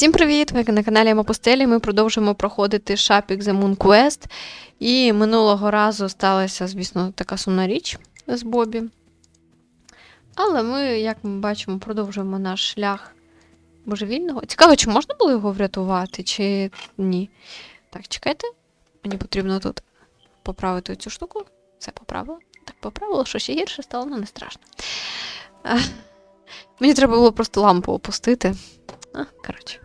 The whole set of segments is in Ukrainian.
Всім привіт! Ви на каналі Мапостелі. Ми продовжуємо проходити Шапік The Moon Quest. І минулого разу сталася, звісно, така сумна річ з Бобі. Але ми, як ми бачимо, продовжуємо наш шлях божевільного. Цікаво, чи можна було його врятувати, чи ні. Так, чекайте. Мені потрібно тут поправити цю штуку. Все поправила. Так, поправила, що ще гірше стало, ну не страшно. А, Мені треба було просто лампу опустити. А, коротше.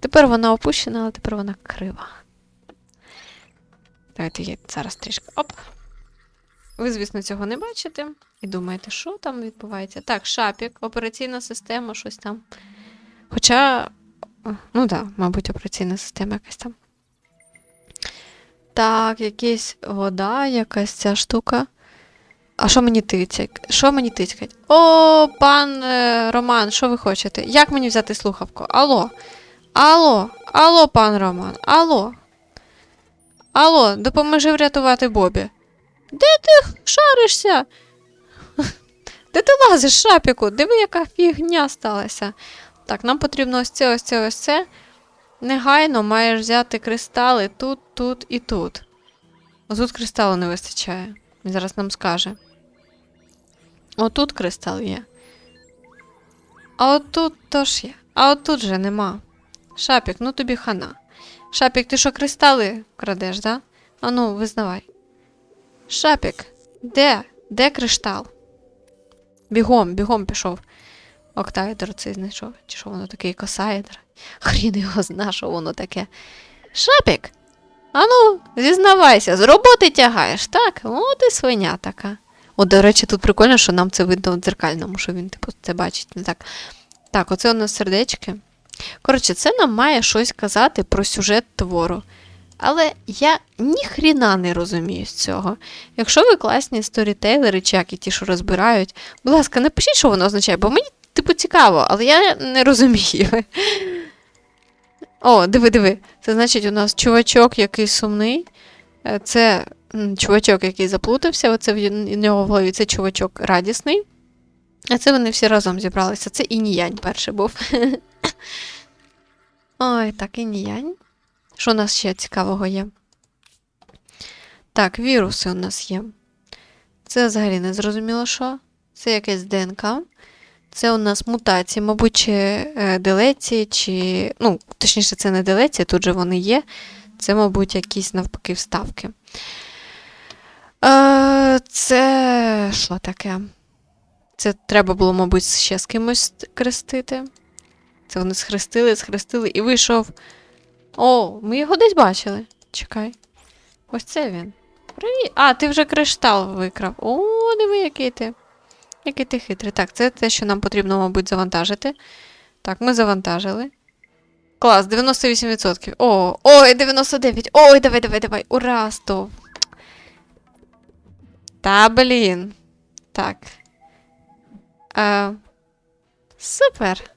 Тепер вона опущена, але тепер вона крива. Давайте я зараз трішки. Оп. Ви, звісно, цього не бачите. І думаєте, що там відбувається? Так, шапік, операційна система, щось там. Хоча. Ну так, да, мабуть, операційна система якась там. Так, якась вода, якась ця штука. А що мені тицять? Що мені тицькать? О, пан е, Роман, що ви хочете? Як мені взяти слухавку? Алло? Алло, алло, пан Роман, алло. Алло, допоможи врятувати Бобі. Де ти шаришся? Де ти лазиш, шапіку? Диви, яка фігня сталася. Так, нам потрібно ось це, ось це, ось це. Негайно маєш взяти кристали тут, тут і тут. Ось тут кристалу не вистачає. Він зараз нам скаже. Отут кристал є. А отут теж є. А отут же нема. Шапік, ну тобі хана. Шапік, ти що кристали крадеш, да? Ану, визнавай. Шапік, де? Де криштал? Бігом, бігом пішов. Октайдер цей знайшов. Чи що воно таке косайдер? Хрін його зна, що воно таке. Шапік! Ану, зізнавайся, з роботи тягаєш, так? О, ти свиня така. О, до речі, тут прикольно, що нам це видно в дзеркальному, що він, типу, це бачить. Не так. Так, оце у нас сердечки. Коротше, це нам має щось казати про сюжет твору. Але я ніхріна не розумію з цього. Якщо ви класні сторітейлери, чи як і ті, що розбирають, будь ласка, напишіть, що воно означає, бо мені, типу, цікаво, але я не розумію. О, диви, диви. Це значить, у нас чувачок, який сумний. Е, Це чувачок, який заплутався, оце в нього в голові це чувачок радісний. А це вони всі разом зібралися. Це ініянь перший був. Ой, так, ініянь. Що у нас ще цікавого є? Так, віруси у нас є. Це взагалі не зрозуміло, що. Це якесь ДНК. Це у нас мутації, мабуть, чи е, делеції, чи. Ну, точніше, це не делеція, тут же вони є. Це, мабуть, якісь навпаки вставки. Е, це що таке? Це треба було, мабуть, ще з кимось крестити. Це вони схрестили, схрестили і вийшов. О, ми його десь бачили. Чекай. Ось це він. Привіт. А, ти вже криштал викрав. О, диви, який ти. Який ти хитрий. Так, це те, що нам потрібно, мабуть, завантажити. Так, ми завантажили. Клас, 98%. О, ой, 99. Ой, давай, давай, давай. Ура, 100. Та, блін. Так. Е, супер.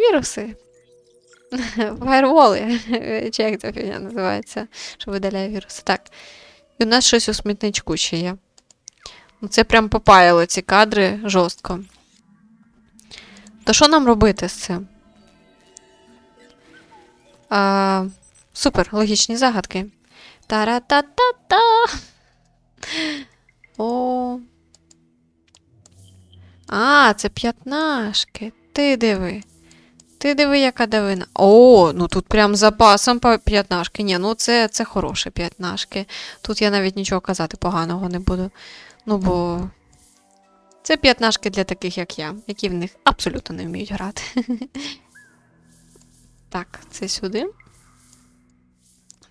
Віруси. Фаєрволи. Чи як ця фігня називається, що видаляє віруси. Так. І у нас щось у смітничку ще є. Ну, Це прям попаяло ці кадри жорстко. То що нам робити з цим? А, супер, логічні загадки. Та-ра-та-та-та. О. А, це п'ятнашки. Ти диви. Ти диви, яка давина. О, ну тут прям запасом по п'ятнашки. Ні, ну це, це хороше п'ятнашки. Тут я навіть нічого казати поганого не буду. Ну бо. Це п'ятнашки для таких, як я, які в них абсолютно не вміють грати. Так, це сюди.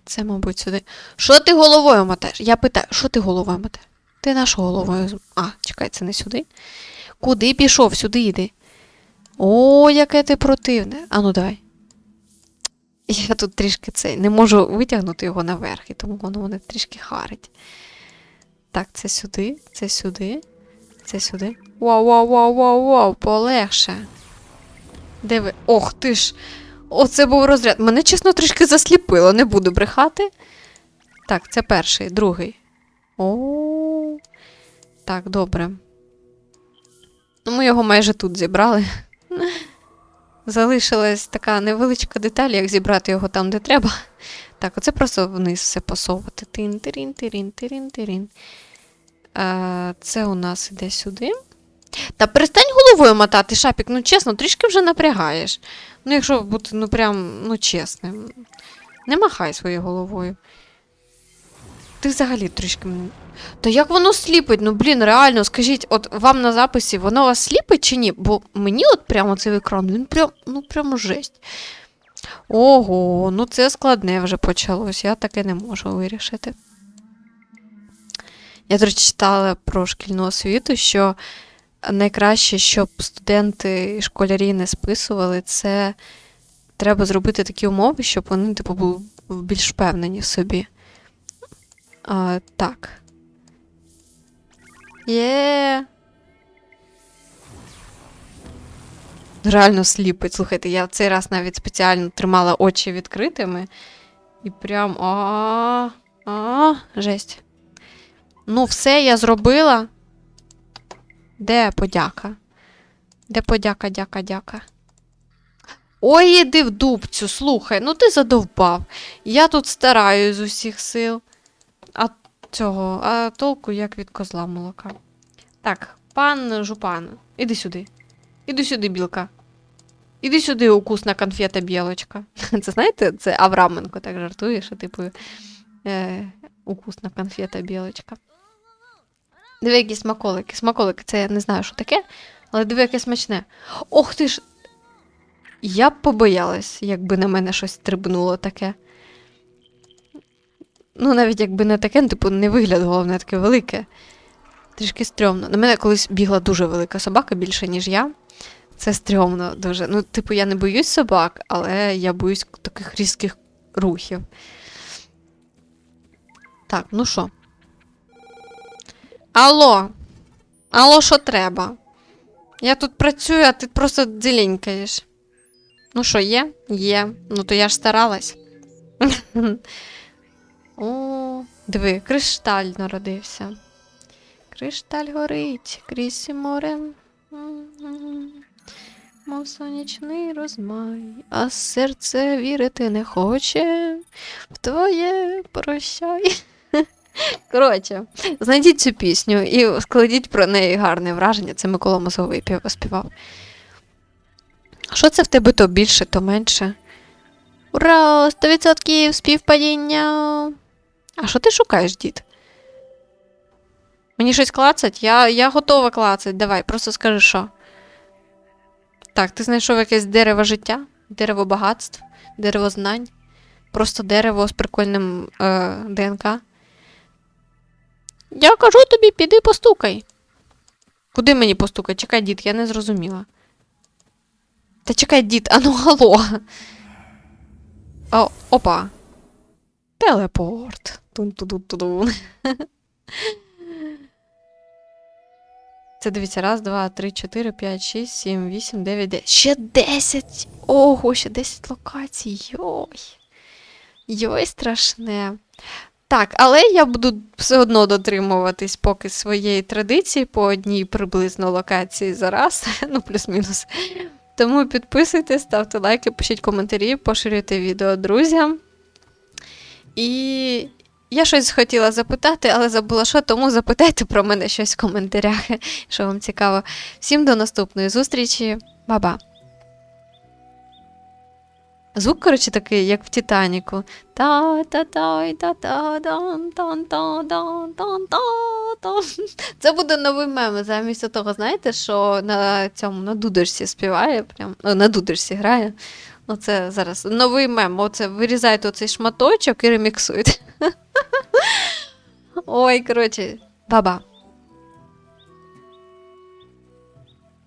Це, мабуть, сюди. Що ти головою мотаєш? Я питаю, що ти головою мотаєш? Ти нашу головою. А, чекай, це не сюди. Куди пішов? Сюди йди. О, яке ти противне. Ану, давай. Я тут трішки цей. Не можу витягнути його наверх, і тому воно мене трішки харить. Так, це сюди, це сюди, це сюди. Вау, вау, вау, вау, вау, полегше. Де ви? Ох ти ж! Оце був розряд. Мене, чесно, трішки засліпило, не буду брехати. Так, це перший, другий. О. Так, добре. Ну, ми його майже тут зібрали. залишилась така невеличка деталь, як зібрати його там, де треба. Так, оце просто вниз все посовувати. Тин, тирін, тирін, тирін, тирін. Е, це у нас іде сюди. Та перестань головою мотати, шапік, ну чесно, трішки вже напрягаєш. Ну, якщо бути, ну прям, ну чесним. Не махай своєю головою. Ти взагалі трішки. Та як воно сліпить? Ну, блін, реально, скажіть, от вам на записі воно вас сліпить чи ні? Бо мені от прямо цей екран, він прям, ну прямо жесть. Ого, ну це складне вже почалось, я таке не можу вирішити. Я, до речі, читала про шкільну освіту, що найкраще, щоб студенти і школярі не списували, це треба зробити такі умови, щоб вони, типу, були більш впевнені в собі. А, так. Є. Реально сліпить. Слухайте, я цей раз навіть спеціально тримала очі відкритими. І прям. А, а, жесть. Ну, все я зробила. Де подяка? Де подяка, дяка, дяка? Ой, іди в дубцю, слухай, ну ти задовбав. Я тут стараюсь з усіх сил. А цього, а толку як від козла молока. Так, пан жупан, іди сюди. Іди сюди, білка. Іди сюди, укусна конфета білочка. Це знаєте, це Авраменко так жартує, що типу е, укусна конфета білочка. Диви, які смаколики. Смаколики, це я не знаю, що таке, але диви, яке смачне. Ох ти ж. Я б побоялась, якби на мене щось стрибнуло таке. Ну, навіть якби не таке, ну, типу, не вигляд, головне, таке велике. Трішки стрьомно. На мене колись бігла дуже велика собака, більше, ніж я. Це стрьомно дуже. Ну, типу, я не боюсь собак, але я боюсь таких різких рухів. Так, ну що? Алло. Алло, що треба? Я тут працюю, а ти просто дзеленькаєш. Ну що, є? Є. Ну то я ж старалась. О, диви, кришталь народився. Кришталь горить крізь море. Мов сонячний розмай, а серце вірити не хоче. В твоє прощай. Коротше, знайдіть цю пісню і складіть про неї гарне враження. Це Микола Мозговий пів- співав. Що це в тебе то більше, то менше? Ура! 100% співпадіння! А що ти шукаєш, дід? Мені щось клацать? Я, я готова клацать. Давай, просто скажи, що. Так, ти знайшов якесь дерево життя, дерево багатств, дерево знань, просто дерево з прикольним е, ДНК. Я кажу тобі, піди постукай. Куди мені постукай? Чекай, дід, я не зрозуміла. Та чекай, дід, ану алло. О, опа. Телепорт. Тун-ту-ту-ту-дун. Це дивіться, раз, два, три, чотири, п'ять, шість, сім, вісім, дев'ять, десять. Ще десять! Ого, ще десять локацій. Йой. Йой, страшне. Так, але я буду все одно дотримуватись поки своєї традиції по одній приблизно локації за раз, ну плюс-мінус. Тому підписуйтесь, ставте лайки, пишіть коментарі, поширюйте відео друзям. І я щось хотіла запитати, але забула що, тому запитайте про мене щось в коментарях, що вам цікаво. Всім до наступної зустрічі. Ба-ба. Звук, коротше, такий, як в Титаніку. та та та та та та дан тан та та Це буде новий мем. Замість того, знаєте, що на цьому на дудочці співає, прям, ну, на дудочці грає. Оце зараз новий мем. Оце вирізайте оцей шматочок і реміксуйте. Ой, коротше, баба.